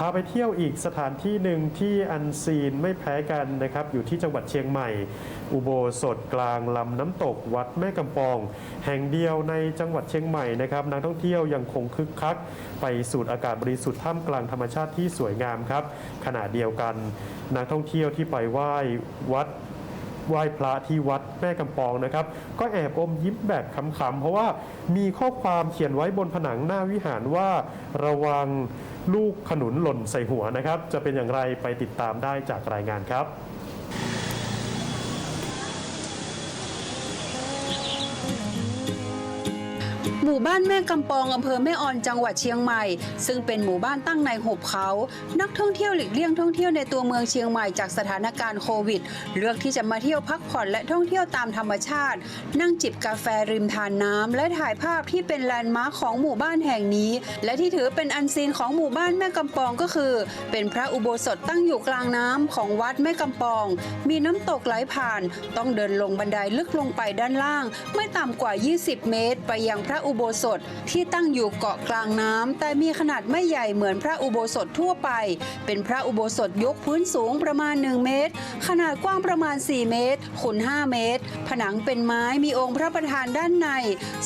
พาไปเที่ยวอีกสถานที่หนึ่งที่อันซีนไม่แพ้กันนะครับ อยู่ที่จังหวัดเชียงใหม่ อุโบสถกลางลำน้ำตกวัดแม่กำปอง แห่งเดียวในจังหวัดเชียงใหม่นะครับนักท่องเที่ยวยังคงคึกคัก ไปสูดอากาศบริสุทธิ์ท่ามกลางธรรมชาติที่สวยงามครับ ขณะเดียวกัน นักท่องเที่ยวที่ไปไหว้วัดไหว้พระที่วัดแม่กำปองนะครับ ก็แอบอมยิ้มแบบขำๆเพราะว่ามีข้อความเขียนไว้บนผนังหน้าวิหารว่าระวัง ลูกขนุนหล่นใส่หัวนะครับ จะเป็นอย่างไรไปติดตามได้จากรายงานครับ หมู่บ้านแม่กำปองอำเภอแม่ออนจังหวัดเชียงใหม่ ซึ่งเป็นหมู่บ้านตั้งในหุบเขา นักท่องเที่ยวหลีกเลี่ยงท่องเที่ยวในตัวเมืองเชียงใหม่จากสถานการณ์โควิด เลือกที่จะมาเที่ยวพักผ่อนและท่องเที่ยวตามธรรมชาติ นั่งจิบกาแฟริมทานน้ำและถ่ายภาพที่เป็นแลนด์มาร์คของหมู่บ้านแห่งนี้ และที่ถือเป็นอันซีนของหมู่บ้านแม่กำปองก็คือ เป็นพระอุโบสถตั้งอยู่กลางน้ำของวัดแม่กำปอง มีน้ำตกไหลผ่าน ต้องเดินลงบันไดลึกลงไปด้านล่าง ไม่ต่ำกว่า 20 เมตร ไปยังพระอุโบโบสถที่ตั้งอยู่เกาะกลางน้ำแต่มีขนาดไม่ใหญ่เหมือนพระอุโบสถทั่วไป เป็นพระอุโบสถยกพื้นสูงประมาณ 1 เมตร ขนาดกว้างประมาณ 4 เมตรคูณ5เมตร ผนังเป็นไม้มีองค์พระประธานด้านใน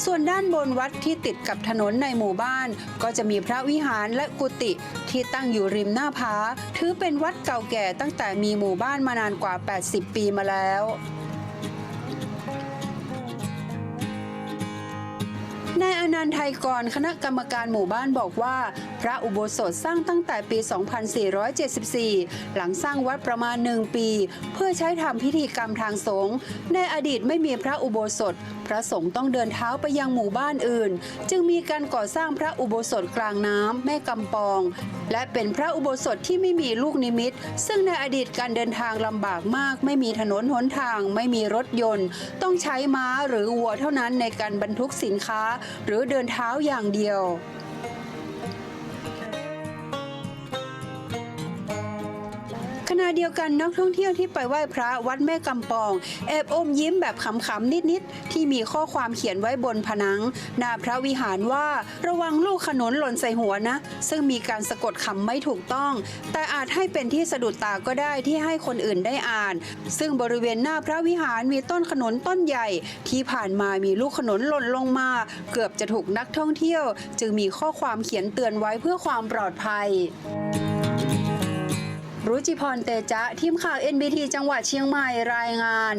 ส่วนด้านบนวัดที่ติดกับถนนในหมู่บ้าน ก็จะมีพระวิหารและกุฏิที่ตั้งอยู่ริมหน้าผาถือเป็นวัดเก่าแก่ตั้งแต่มีหมู่บ้านมานานกว่า 80 ปีมาแล้วานไทยกรคณะกรรมการหมู่บ้านบอกว่า พระอุโบสถสร้างตั้งแต่ปี 2474 หลังสร้างวัดประมาณหนึ่งปี เพื่อใช้ทำพิธีกรรมทางสงฆ์ในอดีตไม่มีพระอุโบสถ พระสงฆ์ต้องเดินเท้าไปยังหมู่บ้านอื่น จึงมีการก่อสร้างพระอุโบสถกลางน้ำแม่กำปอง และเป็นพระอุโบสถที่ไม่มีลูกนิมิต ซึ่งในอดีตการเดินทางลำบากมาก ไม่มีถนนหนทาง ไม่มีรถยนต์ ต้องใช้ม้าหรือวัวเท่านั้นในการบรรทุกสินค้า หรือเดินเท้าอย่างเดียว ขณะเดียวกันนักท่องเที่ยวที่ไปไหว้พระวัดแม่กำปอง แอบอมยิ้มแบบขำๆนิดๆที่มีข้อความเขียนไว้บนผนังหน้าพระวิหารว่าระวังลูกขนุนหล่นใส่หัวนะ ซึ่งมีการสะกดคำไม่ถูกต้อง แต่อาจให้เป็นที่สะดุดตาก็ได้ที่ให้คนอื่นได้อ่าน ซึ่งบริเวณหน้าพระวิหารมีต้นขนุนต้นใหญ่ ที่ผ่านมามีลูกขนุนหล่นลงมา เกือบจะถูกนักท่องเที่ยว จึงมีข้อความเขียนเตือนไว้เพื่อความปลอดภัย รุจิพรเตจะทีมข่าว NBT จังหวัดเชียงใหม่รายงาน